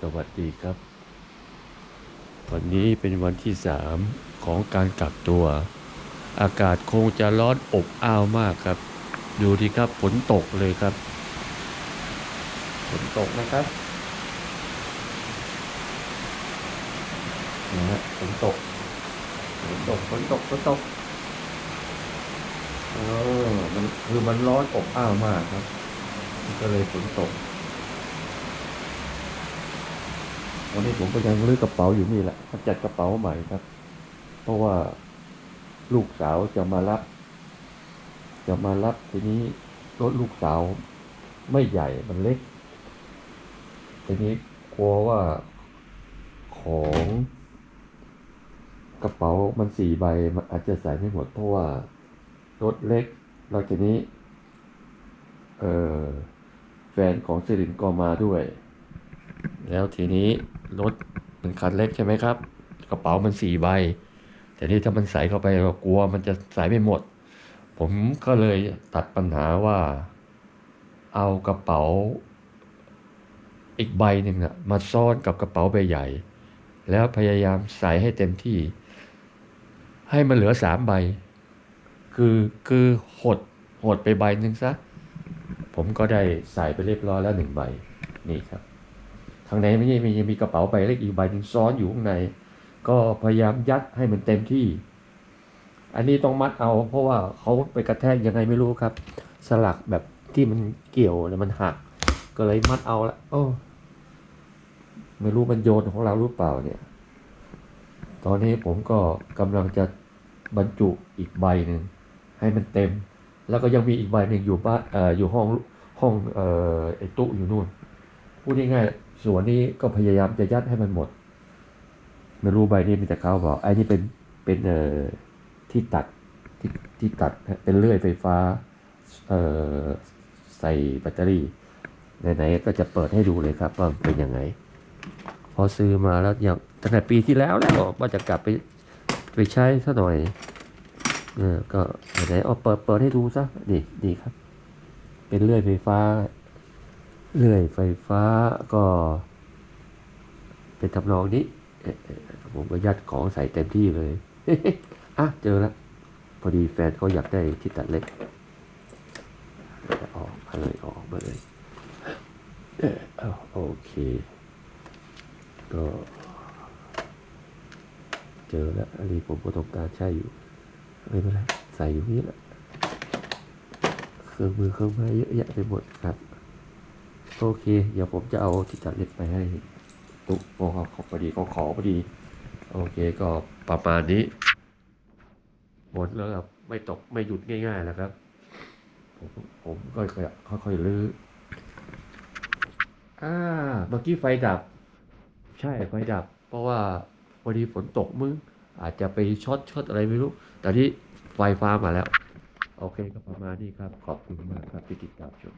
สวัสดีครับ วันนี้เป็นวันที่สามของการกักตัว อากาศคงจะร้อนอบอ้าวมากครับ ดูดีครับฝนตกเลยครับฝนตกนะครับนะฮะฝนตกฝนตกฝนตกฝนตกเออมันคือมันร้อนอบอ้าวมากครับ ก็เลยฝนตก วันนี้ผมก็ยังลือกกระเป๋าอยู่นี่แหละมาจัดกระเป๋าใหม่ครับ เพราะว่าลูกสาวจะมารับ จะมารับทีนี้รถลูกสาวไม่ใหญ่มันเล็ก ทีนี้กลัวว่าของกระเป๋ามันสี่ใบมันอาจจะใส่ไม่หมดเพราะว่ารถเล็กแล้วทีนี้ เออแฟนของสิรินก็มาด้วย แล้วทีนี้รถมันคันเล็กใช่ไหมครับ กระเป๋ามันสี่ใบ แต่นี่ถ้ามันใส่เข้าไปเรากลัวมันจะใส่ไม่หมด ผมก็เลยตัดปัญหาว่า เอากระเป๋าอีกใบหนึ่งอะมาซ่อนกับกระเป๋าใบใหญ่ แล้วพยายามใส่ให้เต็มที่ ให้มันเหลือสามใบ คือคือหดหดไปใบหนึ่งซะ ผมก็ได้ใส่ไปเรียบร้อยแล้วหนึ่งใบนี่ครับ ข้างในไม่ใช่มียังมีกระเป๋าใบเล็กอีกใบหนึ่งซ้อนอยู่ข้างใน ก็พยายามยัดให้มันเต็มที่ อันนี้ต้องมัดเอา เพราะว่าเขาไปกระแทกยังไงไม่รู้ครับ สลักแบบที่มันเกี่ยวแล้วมันหัก ก็เลยมัดเอาละโอ้ไม่รู้มันโยนของเราหรือเปล่าเนี่ย ตอนนี้ผมก็กำลังจะบรรจุอีกใบหนึ่งให้มันเต็ม แล้วก็ยังมีอีกใบหนึ่งอยู่บ้านออยู่ห้องห้องเอ่อไอ้ตู้อยู่นู่นพูดง่ายๆ ส่วนนี้ก็พยายามจะยัดให้มันหมด ไม่รู้ใบนี้มีแต่เขาบอกไอ้นี่เป็นเป็นเอ่อที่ตัดที่ที่ตัดเป็นเลื่อยไฟฟ้าเอ่อใส่แบตเตอรี่ไหนๆก็จะเปิดให้ดูเลยครับว่าเป็นยังไง พอซื้อมาแล้วอย่างตั้งแต่ปีที่แล้วแล้วว่าจะกลับไปไปใช้ซะหน่อยเออก็ไหนๆเอาเปิดเปิดให้ดูซะนี่ดีครับ เป็นเลื่อยไฟฟ้า เลื่อยไฟฟ้าก็เป็นทำนองนี้ ผมก็ยัดของใส่เต็มที่เลย อะ เจอแล้ว พอดีแฟนเขาอยากได้ที่ตัดเล็กออกมาเลยออกมาเลยเออโอเค ก็ เจอแล้วอันนี้ผมก็ต้องการใช้อยู่ ไม่เป็นไร ใส่อยู่นี่แหละ เครื่องมือเครื่องไม้เยอะแยะไปหมดครับ โอเค เดี๋ยวผมจะเอาที่ตัดเล็บไปให้ตุ๊กโอ้ครับขอพอดีเขาขอพอดี โอเคก็ประมาณนี้หมดแล้วครับไม่ตกไม่หยุดง่ายๆแล้วครับ ผมผมก็ค่อยๆลื้ออ่าเมื่อกี้ไฟดับ ใช่ไฟดับ เพราะว่าพอดีฝนตกมึงอาจจะไปช็อตช็อตอะไรไม่รู้ แต่ที่ไฟฟ้ามาแล้ว โอเคก็ประมาณนี้ครับ ขอบคุณมากครับที่ติดตามชม